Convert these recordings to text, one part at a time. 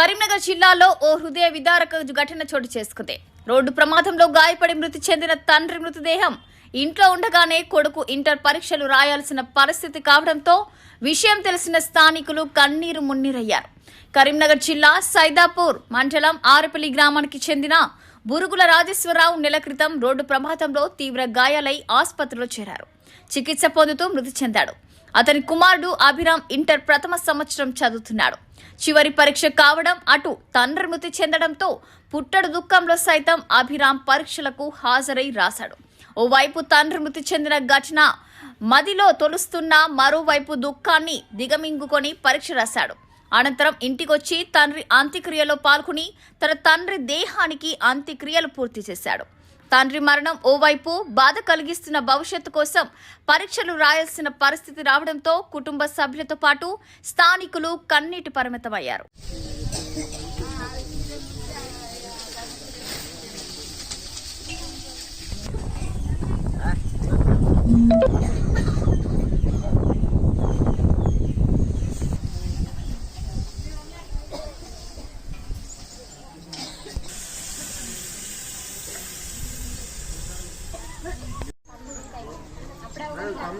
కరీంనగర్ జిల్లాలో ఓ హృదయ విదారక ఘటన చోటు చేసుకుంది. రోడ్డు ప్రమాదంలో గాయపడి మృతి చెందిన తండ్రి మృతదేహం ఇంట్లో ఉండగానే కొడుకు ఇంటర్ పరీక్షలు రాయాల్సిన పరిస్థితి కావడంతో విషయం తెలిసిన స్థానికులు కన్నీరు మున్నీరయ్యారు. కరీంనగర్ జిల్లా సైదాపూర్ మండలం ఆరపల్లి గ్రామానికి చెందిన బురుగుల రాజేశ్వరరావు నెల క్రితం రోడ్డు ప్రమాదంలో తీవ్ర గాయాలై ఆసుపత్రిలో చేరారు. చికిత్స పొందుతూ మృతి చెందాడు. అతని కుమారుడు అభిరామ్ ఇంటర్ ప్రథమ సంవత్సరం చదువుతున్నాడు. చివరి పరీక్ష కావడం అటు తండ్రి మృతి చెందడంతో పుట్టడు దుఃఖంలో సైతం అభిరామ్ పరీక్షలకు హాజరై రాశాడు. ఓవైపు తండ్రి మృతి చెందిన ఘటన మదిలో తొలుస్తున్న మరోవైపు దుఃఖాన్ని దిగమింగుకొని పరీక్ష రాశాడు. అనంతరం ఇంటికొచ్చి తండ్రి అంత్యక్రియలో పాల్గొని తన తండ్రి దేహానికి అంత్యక్రియలు పూర్తి చేశాడు. తండ్రి మరణం ఓవైపు బాధ కలిగిస్తున్న భవిష్యత్తు కోసం పరీక్షలు రాయాల్సిన పరిస్థితి రావడంతో కుటుంబ సభ్యులతో పాటు స్థానికులు కన్నీటి పరిమితమయ్యారు.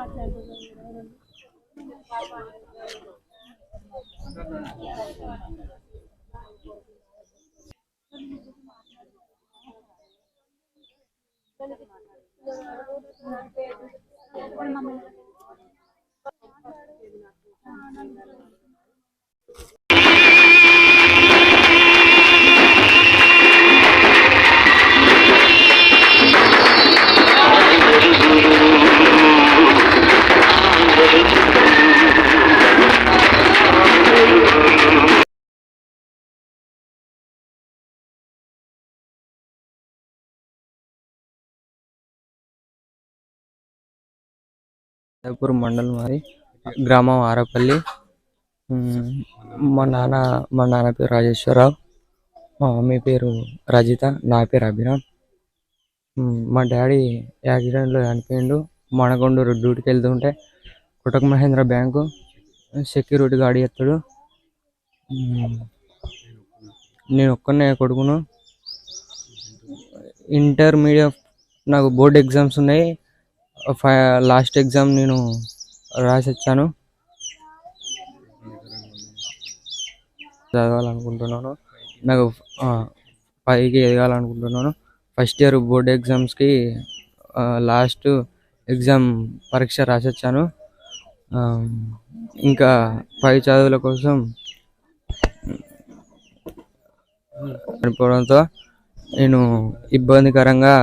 అనేది తెలియదా సైదాపూర్ మండలం మాది గ్రామం ఆరపల్లి. మా నాన్న మా నాన్న పేరు రాజేశ్వరరావు. మా మమ్మీ పేరు రజిత నా పేరు అభిరామ్. మా డాడీ యాక్సిడెంట్లో చనిపోయిండు. మనకొండూరు డ్యూటీకి వెళ్తుంటే కొటక్ మహేంద్ర బ్యాంకు సెక్యూరిటీ గాడి ఎత్తాడు నేను ఒక్కనే కొడుకును. ఇంటర్మీడియట్ నాకు బోర్డ్ ఎగ్జామ్స్ ఉన్నాయి. లాస్ట్ ఎగ్జామ్ నేను రాసి వచ్చాను చదవాలనుకుంటున్నాను. నాకు పైకి ఎదగాలనుకుంటున్నాను. ఫస్ట్ ఇయర్ బోర్డ్ ఎగ్జామ్స్కి లాస్ట్ ఎగ్జామ్ పరీక్ష రాసి వచ్చాను ఇంకా పై చదువుల కోసం చనిపోవడంతో నేను ఇబ్బందికరంగా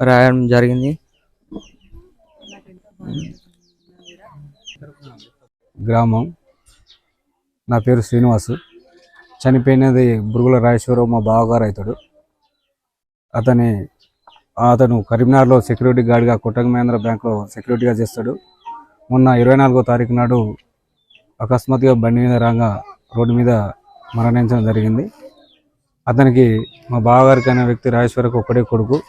రాయడం జరిగింది. గ్రామం. నా పేరు శ్రీనివాసు. చనిపోయినది బురుగుల రాజేశ్వరరావు మా బావగారు అవుతాడు. అతని అతను కరీంనగర్లో సెక్యూరిటీ గార్డ్గా కొట్టక మహేంద్ర బ్యాంక్లో సెక్యూరిటీగా చేస్తాడు. మొన్న ఇరవై నాలుగో తారీఖు నాడు అకస్మాత్తుగా బండి మీద రాగా రోడ్డు మీద మరణించడం జరిగింది. అతనికి మా బావగారికి అనే వ్యక్తి రాజేశ్వరకు ఒకటే కొడుకు.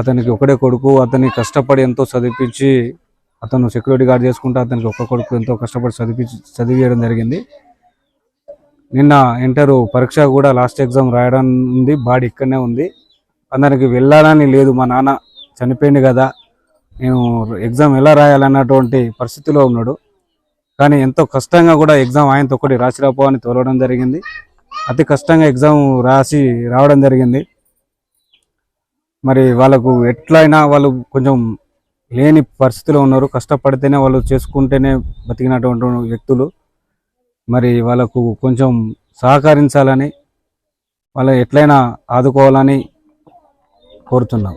అతనికి ఒకడే కొడుకు అతన్ని కష్టపడి ఎంతో చదివించి అతను సెక్యూరిటీ గార్డ్ చేసుకుంటూ అతనికి ఒక్క కొడుకు ఎంతో కష్టపడి చదివించి చదివేయడం జరిగింది. నిన్న ఇంటరు పరీక్ష కూడా లాస్ట్ ఎగ్జామ్ రాయడం ఉంది బాడీ ఇక్కడనే ఉంది. అతనికి వెళ్ళాలని లేదు మా నాన్న చనిపోయింది కదా నేను ఎగ్జామ్ ఎలా రాయాలన్నటువంటి పరిస్థితిలో ఉన్నాడు. కానీ ఎంతో కష్టంగా కూడా ఎగ్జామ్ ఆయనతో ఒకటి రాసి రాపో అని తోలడం జరిగింది. అతి కష్టంగా ఎగ్జామ్ రాసి రావడం జరిగింది. మరి వాళ్ళకు ఎట్లయినా వాళ్ళు కొంచెం లేని పరిస్థితిలో ఉన్నారు. కష్టపడితేనే వాళ్ళు చేసుకుంటేనే బతికినటువంటి వ్యక్తులు. మరి వాళ్ళకు కొంచెం సహకరించాలని వాళ్ళ ఎట్లయినా ఆదుకోవాలని కోరుతున్నాం.